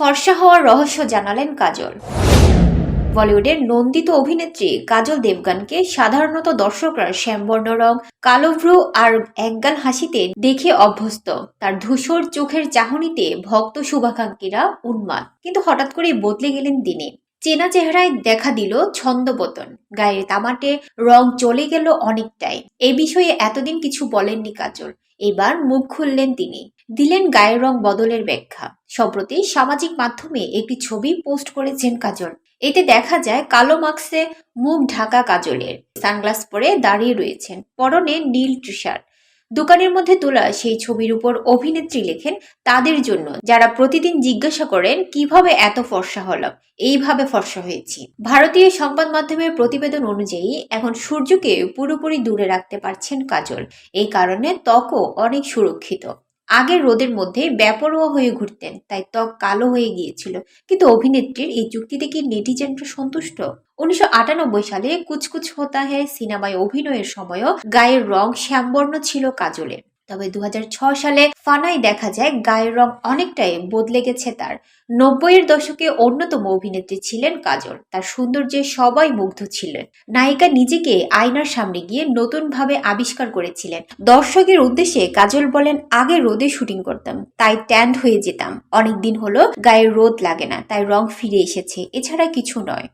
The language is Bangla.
ফর্সা হওয়ার রহস্য জানালেন কাজল। বলিউডের নন্দিত অভিনেত্রী কাজল দেবগানকে সাধারণত দর্শকরা শ্যামবর্ণ রং, কালো ভ্রু আর একগাল হাসিতে দেখে অভ্যস্ত। তার ধূসর চোখের চাহনিতে ভক্ত শুভাকাঙ্ক্ষীরা উন্মাদ। কিন্তু হঠাৎ করেই বদলে গেলেন দিনে চেনা চেহারায় দেখা দিল ছন্দপতন। গায়ের তামাটে রং চলে গেল অনেকটাই। এ বিষয়ে এতদিন কিছু বলেননি কাজল। এবার মুখ খুললেন তিনি। দিলেন গায়ের রং বদলের ব্যাখ্যা। সম্প্রতি সামাজিক মাধ্যমে একটি ছবি পোস্ট করেছেন কাজল। এতে দেখা যায় কালো মাস্কে মুখ ঢাকা কাজলের। সানগ্লাস পরে দাঁড়িয়ে রয়েছেন। পরনে নীল টি শার্ট দোকানের মধ্যে তোলা সেই ছবির উপর অভিনেত্রী লেখেন, তাদের জন্য। যারা প্রতিদিন জিজ্ঞাসা করেন, কীভাবে এত ফর্সা হলাম? এইভাবে ফর্সা হয়েছি। ভারতীয় সংবাদ মাধ্যমের প্রতিবেদন অনুযায়ী, এখন সূর্যকে পুরোপুরি দূরে রাখতে পারছেন কাজল। এই কারণে ত্বকও অনেক সুরক্ষিত। আগে রোদের মধ্যে ব্যাপরোয়া হয়ে ঘুরতেন, তাই ত্বক কালো হয়ে গিয়েছিল। কিন্তু অভিনেত্রীর এই যুক্তিতে কি নেটিজেনরা সন্তুষ্ট? উনিশশো আটানব্বই সালে কুচকুচ হোতা হ্যায় সিনেমায় অভিনয়ের সময়ও গায়ের রং শ্যামবর্ণ ছিল কাজলের। তবে দু হাজার ছয় সালে ফানায় দেখা যায় গায়ের রং অনেকটাই বদলে গেছে তার। নব্বইয়ের দশকে অন্যতম অভিনেত্রী ছিলেন কাজল। তার সৌন্দর্যে সবাই মুগ্ধ ছিলেন। নায়িকা নিজেকে আয়নার সামনে গিয়ে নতুনভাবে আবিষ্কার করেছিলেন। দর্শকের উদ্দেশ্যে কাজল বলেন, আগে রোদে শুটিং করতাম, তাই ট্যান্ড হয়ে যেতাম। অনেক দিন হলো গায়ে রোদ লাগে না, তাই রং ফিরে এসেছে। এছাড়া কিছু নয়।